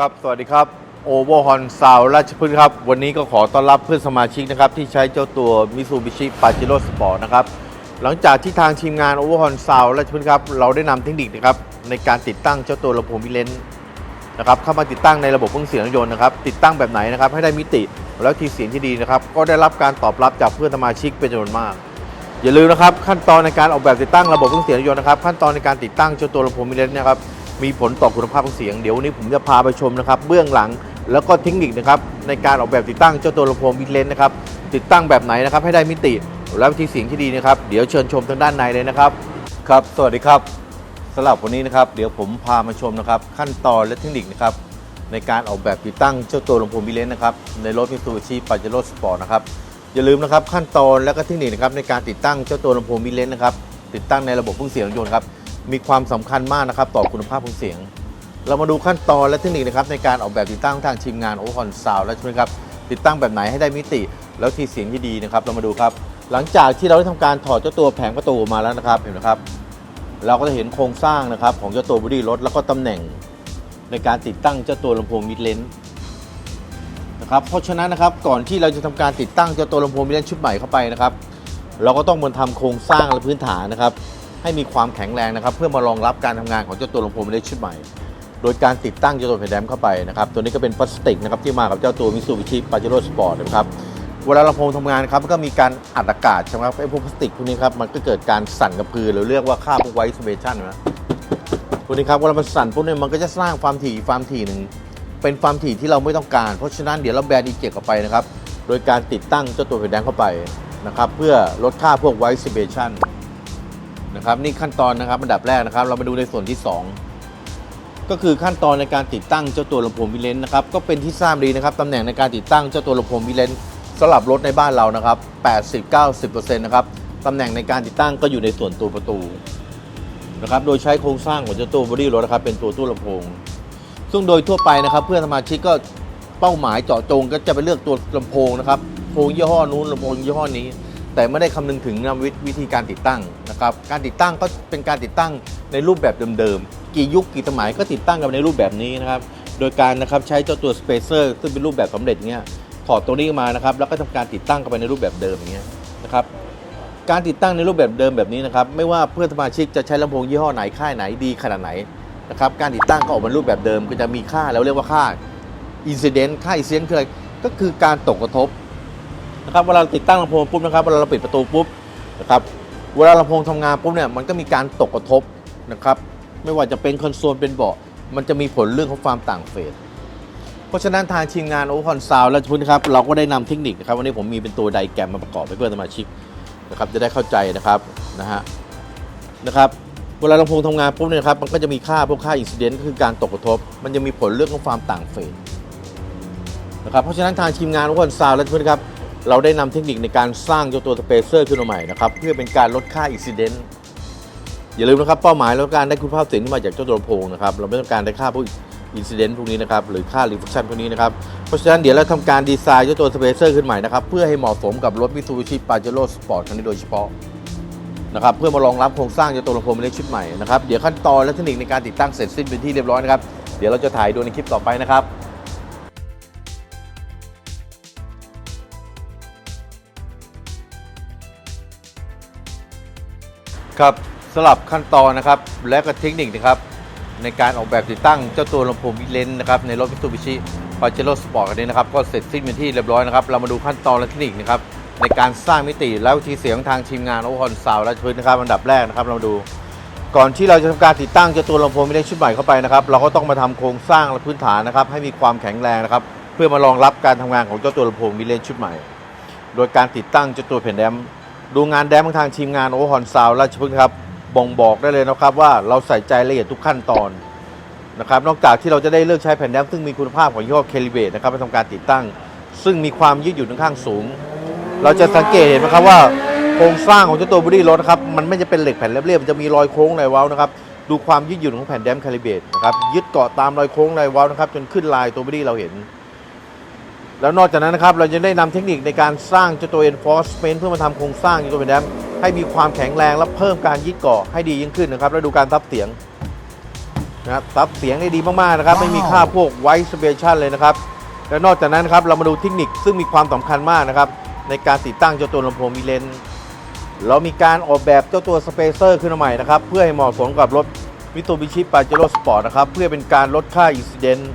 ครับ สวัสดีครับโอเวอร์ฮอนซาวราชพฤกษ์ครับ วันนี้ก็ขอต้อนรับเพื่อนสมาชิกนะครับ ที่ใช้เจ้าตัวมิซูบิชิปาจิโร่สปอร์ตนะครับ หลังจากที่ทางทีมงานโอเวอร์ฮอนซาวราชพฤกษ์ครับ เราได้นำเทคนิคนะครับ ในการติดตั้งเจ้าตัวลำโพงมิเลนนะครับเข้ามาติดตั้งในระบบเครื่องเสียงรถยนต์นะครับ ติดตั้งแบบไหนนะครับ ให้ได้มิติแล้วทีเสียงที่ดีนะครับ ก็ได้รับการตอบรับจากเพื่อนสมาชิกเป็นจำนวนมาก อย่าลืมนะครับขั้นตอนในการออกแบบติดตั้งระบบเครื่องเสียงรถยนต์นะครับ ขั้นตอนในการติดตั้งเจ้าตัวลำโพงมิเลนนะครับ มีผลต่อคุณภาพของเสียง เดี๋ยววันนี้ผมจะพาไปชมนะครับ เบื้องหลังแล้วก็เทคนิคนะครับในการออกแบบติดตั้งเจ้าตัวลำโพงมิเลนนะครับติดตั้งแบบไหนนะครับให้ได้มิติและวิธีเสียงที่ดีนะครับ เดี๋ยวเชิญชมทางด้านในเลยนะครับ ครับ สวัสดีครับสำหรับวันนี้นะครับ เดี๋ยวผมพามาชมนะครับ ขั้นตอนและเทคนิคนะครับในการออกแบบติดตั้งเจ้าตัวลำโพงมิเลนนะครับในรถมิซูบิชิปาเจโร่สปอร์ตนะครับอย่าลืมนะครับขั้นตอนและก็เทคนิคนะครับในการติดตั้งเจ้าตัวลำโพงมิเลนนะครับติดตั้งในระบบเครื่องเสียงรถยนต์ครับ มีความสำคัญมากนะครับ ต่อคุณภาพของเสียง เรามาดูขั้นตอนและเทคนิคนะครับในการออกแบบติดตั้งทางทีมงานโอคอนซาวและใช่ไหมครับติดตั้งแบบไหนให้ได้มิติ แล้วที่เสียงที่ดีนะครับ เรามาดูครับ หลังจากที่เราได้ทำการถอดเจ้าตัวแผงประตูมาแล้วนะครับเห็นไหมครับ เราก็จะเห็นโครงสร้างนะครับของเจ้าตัวบอดี้รถแล้วก็ตำแหน่ง ในการติดตั้งเจ้าตัวลำโพงมิดเลนนะครับเพราะฉะนั้นนะครับก่อนที่เราจะทำการติดตั้งเจ้าตัวลำโพงมิดเลนชุดใหม่เข้าไปนะครับ เราก็ต้องมาทำโครงสร้างและพื้นฐานนะครับ ให้มีความแข็งแรงนะครับ เพื่อมารองรับการทำงานของเจ้าตัวลำโพงมิเลนชุดใหม่ โดยการติดตั้งเจ้าตัวแผ่นแรมเข้าไปนะครับ ตัวนี้ก็เป็นพลาสติกนะครับที่มากับเจ้าตัวมิซูบิชิปาเจโร่สปอร์ตนะครับเวลาลำโพงทำงานครับก็มีการอัดอากาศใช่ไหมครับไอ้พวกพลาสติกพวกนี้ครับมันก็เกิดการสั่นกระพือหรือเรียกว่าค่าพวกไวซ์เบชันนะพวกนี้ครับเวลามันสั่นพวกนี้มันก็จะสร้างความถี่ความถี่หนึ่งเป็นความถี่ที่เราไม่ต้องการ เพราะฉะนั้นเดี๋ยวเราแบนอีเจกออกไปนะครับ โดยการติดตั้งเจ้าตัวไฟแดงเข้าไปนะครับ เพื่อลดค่าพวกไวซ์เบชัน นะครับนี่ขั้นตอนนะครับอันดับแรกนะครับ เรามาดูในส่วนที่ 2 ก็คือขั้นตอนในการติดตั้งเจ้าตัวลำโพงวิเลนนะครับก็เป็นที่ทราบดีนะครับตำแหน่งในการติดตั้งเจ้าตัวลำโพงวิเลนสำหรับรถในบ้านเรานะครับ80-90%นะครับตำแหน่งในการติดตั้งก็อยู่ในส่วนตัวประตูนะครับโดยใช้โครงสร้างของเจ้าตัวบอดี้รถนะครับเป็นตัวตู้ลำโพง ซึ่งโดยทั่วไปนะครับ เพื่อนสมาชิกก็เป้าหมายเจาะจงก็จะไปเลือกตัวลำโพงนะครับโพงยี่ห้อนู้นลำโพงยี่ห้อนี้ แต่ไม่ได้คำนึงถึงนวิวิธีการติดตั้งนะครับการติดตั้งก็เป็นการติดตั้งในรูปแบบเดิมๆกี่ยุคกี่สมัยก็ติดตั้งกันในรูปแบบนี้นะครับโดยการนะครับใช้เจ้าตัวสเปเซอร์ซึ่งเป็นรูปแบบสำเร็จเงี้ยถอดตัวนี้มานะครับแล้วก็ทำการติดตั้งเข้าไปในรูปแบบเดิมอย่างเงี้ยนะครับการติดตั้งในรูปแบบเดิมแบบนี้นะครับไม่ว่าเพื่อนสมาชิกจะใช้ลำโพงยี่ห้อไหนค่ายไหนดีขนาดไหนนะครับการติดตั้งก็ออกมารูปแบบเดิมก็จะมีค่าแล้วเรียกว่าค่า incident ค่า incident คืออะไรก็คือการตกกระทบ นะครับเวลาติดตั้งลำโพงปุ๊บนะครับเวลาเราปิดประตูปุ๊บนะครับเวลาลำโพงทำงานปุ๊บเนี่ยมันก็มีการตกกระทบนะครับไม่ว่าจะเป็นคอนโซลเป็นเบาะมันจะมีผลเรื่องของความต่างเฟสเพราะฉะนั้นทางทีมงานโอคอนซาวและทุนครับเราก็ได้นำเทคนิคนะครับวันนี้ผมมีเป็นตัวไดแกรมมาประกอบให้เพื่อนสมาชิกนะครับจะได้เข้าใจนะครับนะฮะนะครับเวลาลำโพงทำงานปุ๊บเนี่ยครับมันก็จะมีค่าพวกค่าอินซิเดนต์คือการตกกระทบ มันจะมีผลเรื่องของความต่างเฟสนะครับเพราะฉะนั้นทางทีมงานทุกคนซาวและเพื่อนครับ เราได้นำเทคนิคในการสร้างเจ้าตัวสเปเซอร์ขึ้นมาใหม่นะครับ เพื่อเป็นการลดค่าอินซิเดนต์อย่าลืมนะครับ เป้าหมายเราต้องการได้คุณภาพเสียงที่มาจากเจ้าตัวลำโพงนะครับ เราไม่ต้องการได้ค่าพวกอินซิเดนต์พวกนี้นะครับ หรือค่ารีเฟคชันพวกนี้นะครับ เพราะฉะนั้นเดี๋ยวเราทำการดีไซน์เจ้าตัวสเปเซอร์ขึ้นใหม่นะครับ เพื่อให้เหมาะสมกับรถมิ t ูบิชิปาเจโร่สปอร์ตคันนี้โดยเฉพาะนะครับเพื่อมารองรับโครงสร้างเจ้าตัวลำโพงเล็กชุดใหม่นะครับเดี๋ยวขั้นตอนและเทคนิคในการติดตั้งเสร็จสิ้นเป็นที่เรียบร้อยนะครับเดี๋ยวเราจะถ่ายดูในคลิปต่อไปนะครับ ครับสลับขั้นตอนนะครับ และก็เทคนิคนะครับ ในการออกแบบติดตั้งเจ้าตัวลำโพงวิเลนนะครับในรถมิ t ูบิชิปาเจโร่สปอร์ตคันนี้นะครับ ก็เสร็จสิ้นเป็นที่เรียบร้อยนะครับ เรามาดูขั้นตอนและเทคนิคนะครับในการสร้างมิติและวิธีเสียงทางทีมงานโอคอนซาวและพื้นนะครับอันดับแรกนะครับ เรามาดู ก่อนที่เราจะทำการติดตั้งเจ้าตัวลำโพงมิเลนชุดใหม่เข้าไปนะครับ เราก็ต้องมาทำโครงสร้างและพื้นฐานนะครับ ให้มีความแข็งแรงนะครับ เพื่อมารองรับการทำงานของเจ้าตัวลำโพงมิเลนชุดใหม่ โดยการติดตั้งเจ้าตัวแผ่นแดม ดูงานแดมของทางทีมงานโอคอนซาวและพึ่งครับบ่งบอกได้เลยนะครับว่าเราใส่ใจรายละเอียดทุกขั้นตอนนะครับนอกจากที่เราจะได้เลือกใช้แผ่นแรมซึ่งมีคุณภาพของยี่ห้อเคลิเบตนะครับไปทำการติดตั้ง ซึ่งมีความยืดหยุ่นค่อนข้างสูง เราจะสังเกตเห็นนะครับว่าโครงสร้างของเจ้าตัวบอดี้รถนะครับมันไม่จะเป็นเหล็กแผ่นเรียบๆมันจะมีรอยโค้งรอยเว้านะครับดูความยืดหยุ่นของแผ่นแรมเคลิเบตนะครับยึดเกาะตามรอยโค้งรอยเว้านะครับจนขึ้นลายตัวบอดี้เราเห็น แล้วนอกจากนั้นนะครับเราจะได้นำเทคนิคในการสร้างเจ้าตัว enforcement เพื่อมาทำโครงสร้างเจ้าตัวแผ่นแรมให้มีความแข็งแรงและเพิ่มการยึดเกาะให้ดียิ่งขึ้นนะครับแล้วดูการทับเสียงนะครับซับเสียงได้ดีมากๆนะครับ ไม่มีค่าพวกไวส์เบชันเลยนะครับ และนอกจากนั้นนะครับเรามาดูเทคนิคซึ่งมีความสำคัญมากนะครับในการติดตั้งเจ้าตัวลำโพงมีเลนเรามีการออกแบบเจ้าตัวสเปเซอร์ขึ้นมาใหม่นะครับเพื่อให้เหมาะสมกับรถมิ t ูบิชิปาเจโร่สปอร์ตนะครับเพื่อเป็นการลดค่าอินซิเดนต์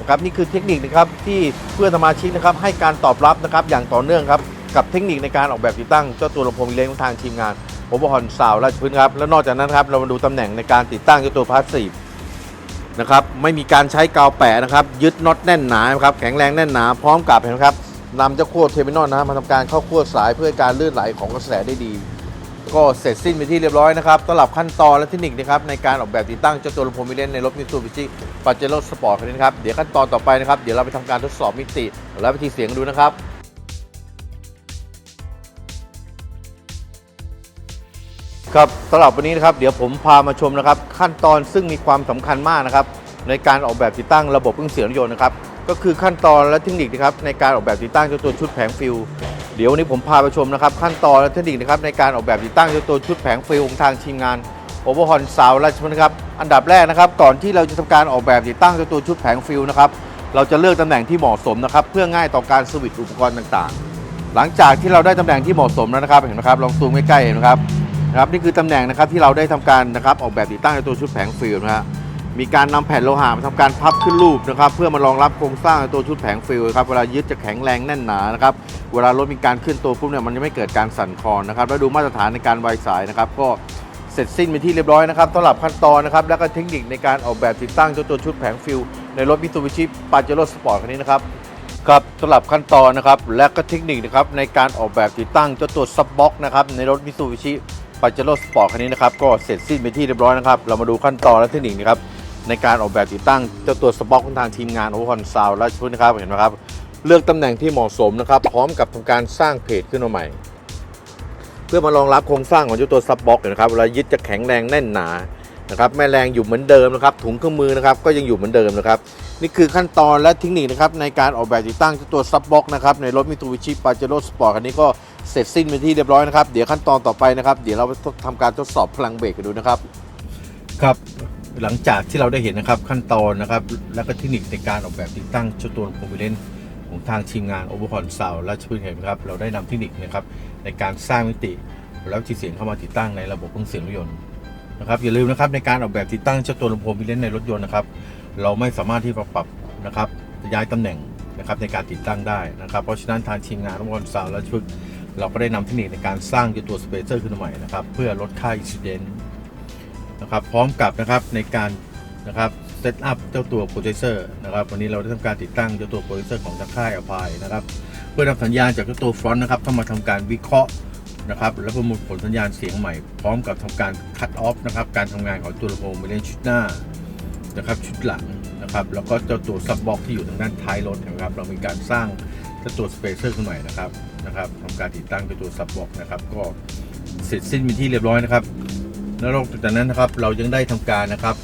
นะครับนี่คือเทคนิคนะครับที่เพื่อนสมาชิกนะครับให้การตอบรับนะครับอย่างต่อเนื่องครับกับเทคนิคในการออกแบบติดตั้งเจ้าตัวลำโพงเลนของทางทีมงานโอเวอร์ฮอนซาวราชพฤกษ์ครับและนอกจากนั้นครับเรามาดูตำแหน่งในการติดตั้งเจ้าตัวพาสซีฟนะครับไม่มีการใช้กาวแปะนะครับยึดน็อตแน่นหนานครับแข็งแรงแน่นหนาพร้อมกับเห็นครับนำเจ้าขั้วเทอร์มินอลนะครับมาทำการเข้าขั้วสายเพื่อการลื่นไหลของกระแสได้ดี ก็เสร็จสิ้นไปที่เรียบร้อยนะครับสำหรับขั้นตอนและเทคนิคนะครับในการออกแบบติดตั้งเจ้าตัวลำโพงมิเลนในรถมิตซูบิชิปาเจโร่สปอร์ตคันนี้นะครับเดี๋ยวขั้นตอนต่อไปนะครับเดี๋ยวเราไปทำการทดสอบมิติและวิธีเสียงดูนะครับครับสำหรับวันนี้นะครับเดี๋ยวผมพามาชมนะครับ ขั้นตอนซึ่งมีความสำคัญมากนะครับ ในการออกแบบติดตั้งระบบเครื่องเสียงรถยนต์นะครับก็คือขั้นตอนและเทคนิคนะครับในการออกแบบติดตั้งเจ้าตัวชุดแผงฟิล เดี๋ยววันนี้ผมพาไปชมนะครับ ขั้นตอนและเทคนิคนะครับในการออกแบบติดตั้งเจ้าตัวชุดแผงฟิลของทางทีมงานโอเวอร์ฮอนซาวราชพฤกษ์นะครับอันดับแรกนะครับ ก่อนที่เราจะทำการออกแบบติดตั้งเจ้าตัวชุดแผงฟิลนะครับเราจะเลือกตำแหน่งที่เหมาะสมนะครับเพื่อง่ายต่อการสวิตช์อุปกรณ์ต่างๆ หลังจากที่เราได้ตำแหน่งที่เหมาะสมแล้วนะครับเห็นไหมครับลองซูมใกล้ๆเห็นไหมครับนะครับนี่คือตำแหน่งนะครับที่เราได้ทำการนะครับออกแบบติดตั้งตัวชุดแผงฟิลนะฮะ มีการนำแผ่นโลหะมาทำการพับขึ้นรูปนะครับ เพื่อมารองรับโครงสร้างตัวชุดแผงฟิลครับเวลายึดจะแข็งแรงแน่นหนานะครับเวลารถมีการขึ้นตัวปุ๊บเนี่ยมันจะไม่เกิดการสั่นคลอนนะครับ แล้วดูมาตรฐานในการไวสายนะครับ ก็เสร็จสิ้นเป็นที่เรียบร้อยนะครับสำหรับขั้นตอนนะครับ แล้วก็เทคนิคในการออกแบบติดตั้งเจ้าตัวชุดแผงฟิลในรถมิตซูบิชิปาเจโร่สปอร์ตคันนี้นะครับครับสำหรับขั้นตอนนะครับและก็เทคนิคนะครับในการออกแบบติดตั้งเจ้าตัวซับบ็อกนะครับในรถมิตซูบิชิปาเจโร่สปอร์ตคันนี้นะครับก็เสร็จสิ้นไปนที่เรียบร้อยนะครับเรามาดูขั้นตอนและเทคนิคนะครับ ในการออกแบบติดตั้งเจ้าตัวซับบ็อกของทางทีมงานโอเวอร์คอนซาวและชุดนะครับเห็นไหมครับ เลือกตำแหน่งที่เหมาะสมนะครับ พร้อมกับทำการสร้างเพจขึ้นมาใหม่ เพื่อมารองรับโครงสร้างของเจ้าตัวซับบ็อกนะครับเวลายึดจะแข็งแรงแน่นหนานะครับแม่แรงอยู่เหมือนเดิมนะครับถุงเครื่องมือนะครับก็ยังอยู่เหมือนเดิมนะครับนี่คือขั้นตอนและเทคนิคนะครับในการออกแบบติดตั้งเจ้าตัวซับบ็อกนะครับในรถมิตูบิชิปาเจโร่สปอร์ตคันนี้ก็เสร็จสิ้นเป็นที่เรียบร้อยนะครับ เดี๋ยวขั้นตอนต่อไปนะครับ เดี๋ยวเราไปทำการทดสอบพลังเบรกกันดูนะครับ ครับ หลังจากที่เราได้เห็นนะครับขั้นตอนนะครับ และก็เทคนิคในการออกแบบติดตั้งเจ้ตัวโคมบิเลนของทางทีมงานโอเวอร์คอนซาวและชื่อเห็นครับ เราได้นำเทคนิคนะครับในการสร้างมิติ แล้วที่เสียงเข้ามาติดตั้งในระบบเครื่องเสียงรถยนต์นะครับอย่าลืมนะครับในการออกแบบติดตั้งเจ้าตัวลำโพงมิเลนในรถยนต์นะครับเราไม่สามารถที่จะปรับนะครับย้ายตำแหน่งนะครับในการติดตั้งได้นะครับ เพราะฉะนั้นทางทีมงานทุกคนสาวและชุด เราก็ได้นำเทคนิคในการสร้างเจ้าตัวสเปเซอร์ขึ้นมาใหม่นะครับเพื่อลดค่าอินซิเดนต์ นะครับพร้อมกับนะครับในการนะครับเซตอัพเจ้าตัวโปรเจคเซอร์นะครับวันนี้เราได้ทำการติดตั้งเจ้าตัวโปรเจคเซอร์ของทางค่ายอภัยนะครับเพื่อนำสัญญาณจากเจ้าตัวฟรอนต์นะครับเข้ามาทำการวิเคราะห์นะครับและประมวลผลสัญญาณเสียงใหม่ พร้อมกับทำการคัดออฟนะครับการทำงานของตัวลำโพงไปเล่นชุดหน้านะครับชุดหลังนะครับแล้วก็เจ้าตัวซับบ็อกที่อยู่ทางด้านท้ายรถนะครับเรามีการสร้างเจ้าตัวสเปเซอร์ขึ้นใหม่นะครับนะครับทำการติดตั้งเจ้าตัวซับบ็อกนะครับก็เสร็จสิ้นเป็นที่เรียบร้อยนะครับ แล้วนอกจากนั้นนะครับเรายังได้ทำการนะครับ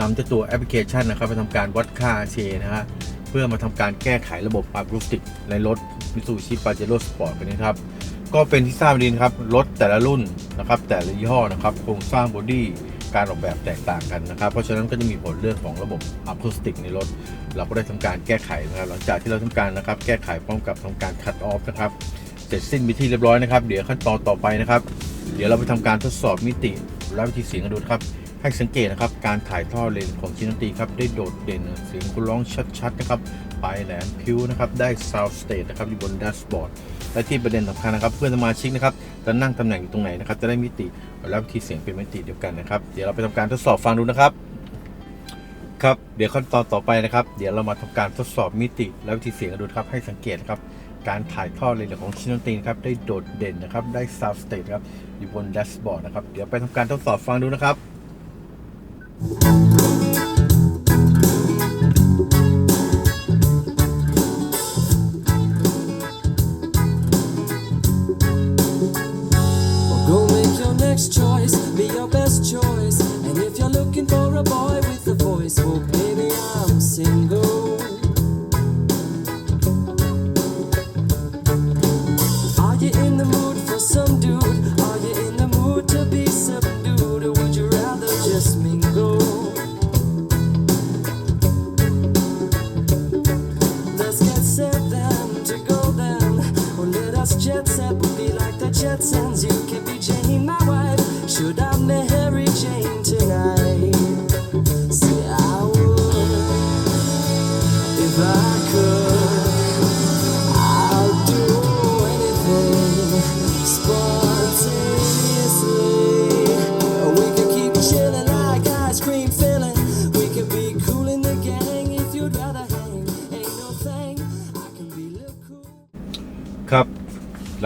นำเจ้าตัวแอปพลิเคชันนะครับไปทำการวัดค่าเชนะฮะเพื่อมาทำการแก้ไขระบบอะคูติกในรถ Mitsubishi Pajero Sport คันนี้ครับก็เป็นที่ทราบดีนะครับรถแต่ละรุ่นนะครับ แต่ละยี่ห้อนะครับโครงสร้างบอดี้การออกแบบแตกต่างกันนะครับ เพราะฉะนั้นก็จะมีผลเรื่องของระบบอะคูสติกในรถ เราก็ได้ทำการแก้ไขนะครับหลังจากที่เราทำการนะครับแก้ไขพร้อมกับทำการคัดออฟนะครับเสร็จสิ้นไปที่เรียบร้อยนะครับ เดี๋ยวขั้นตอนต่อไปนะครับ เดี๋ยวเราไปทำการทดสอบมิติและวิธีเสียงกันดูครับ ให้สังเกตนะครับ การถ่ายทอดเลนของชิ้นดนตรีครับ ได้โดดเด่นเสียงคุณร้องชัดๆนะครับปลายแหลมพิ้วนะครับ ได้ sound stage นะครับอยู่บนแดชบอร์ดและที่ประเด็นสำคัญนะครับ เพื่อนสมาชิกนะครับจะนั่งตำแหน่งอยู่ตรงไหนนะครับ จะได้มิติแล้ววิธีเสียงเป็นมิติเดียวกันนะครับ เดี๋ยวเราไปทำการทดสอบฟังดูนะครับครับเดี๋ยวขั้นตอนต่อไปนะครับ เดี๋ยวเรามาทำการทดสอบมิติและวิธีเสียงกันดูครับให้สังเกตนะครับ การถ่ายทอดเลยของชิ้นดนตรีนครับได้โดดเด่นนะครับ ได้ซาวด์สเตทครับอยู่บนแดชบอร์ดนะครับ เดี๋ยวไปทำการทดสอบฟังดูนะครับ Well,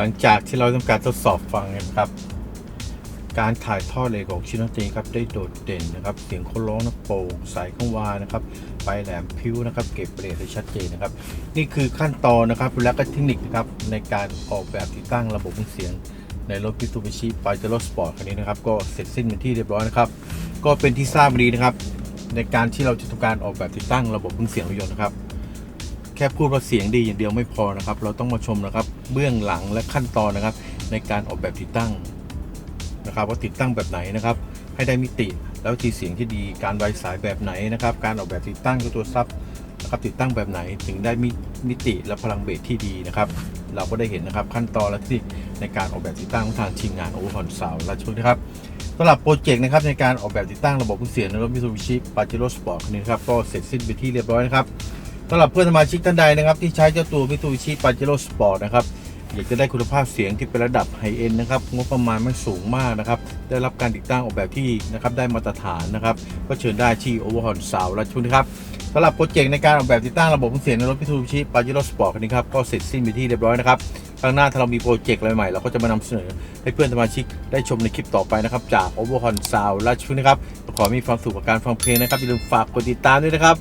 หลังจากที่เราทำการทดสอบฟังนะครับ การถ่ายทอดเลยของชินตีครับได้โดดเด่นนะครับ เสียงเขาร้องนะโปร่งใสข้างวานะครับปลายแหลมพิ้วนะครับ เก็บเรทได้ชัดเจนนะครับ นี่คือขั้นตอนนะครับและก็เทคนิคนะครับในการออกแบบติดตั้งระบบเสียงในรถพิ t ูบิชิปาเจโร่สปอร์ตคันนี้นะครับ ก็เสร็จสิ้นเป็นที่เรียบร้อยนะครับ ก็เป็นที่ทราบดีนะครับ ในการที่เราจะทำการออกแบบติดตั้งระบบเครื่องเสียงรถยนต์นะครับ ค่พูดว่าเสียงดีอย่างเดียวไม่พอนะครับ เราต้องมาชมนะครับ เบื้องหลังและขั้นตอนนะครับ ในการออกแบบติดตั้งนะครับ ว่าติดตั้งแบบไหนนะครับ ให้ได้มิติแล้วทีเสียงที่ดีการไวสายแบบไหนนะครับ การออกแบบติดตั้งตัวซับนะครับติดตั้งแบบไหนถึงได้มิมติและพลังเบสที่ดีนะครับ เราก็ได้เห็นนะครับขั้นตอนและที่ในการออกแบบติดตั้งของทางทีมงานโอเวอร์ฮอนซาวและชุดนะครับสำหรับโปรเจกต์นะครับในการออกแบบติดตั้งระบบเครื่องเสียงในรถมิ t ูบิชิปาเจโร่สปอร์ตคันนี้นะครับก็เสร็จสิ้นไปที่เรียบร้อยนะครับ สำหรับเพื่อนสมาชิกท่านใดนะครับ ที่ใช้เจ้าตัว Mitsubishi Pajero Sport นะครับอยากจะได้คุณภาพเสียงที่เป็นระดับไฮเอ็นนะครับงบประมาณไม่สูงมากนะครับ ได้รับการติดตั้งออกแบบที่นะครับได้มาตรฐานนะครับ ก็เชิญได้ที่ Overhaul s o u n d และชุนะครับสำหรับโปรเจกต์ในการออกแบบติดตั้งระบบเสียงในรถ Mitsubishi Pajero Sport คันนี้ครับก็เสร็จสิ้นไปที่เรียบร้อยนะครับครั้งหน้าถ้าเรามีโปรเจกต์อะไรใหม่เราก็จะมานำเสนอให้เพื่อนสมาชิกได้ชมในคลิปต่อไปนะครับจาก Overhaul s o u n d และชุดนะครับขอมีความสุขกับการฟังเพลงนะครับอย่าลืมฝากกดติดตามด้วยนะครับ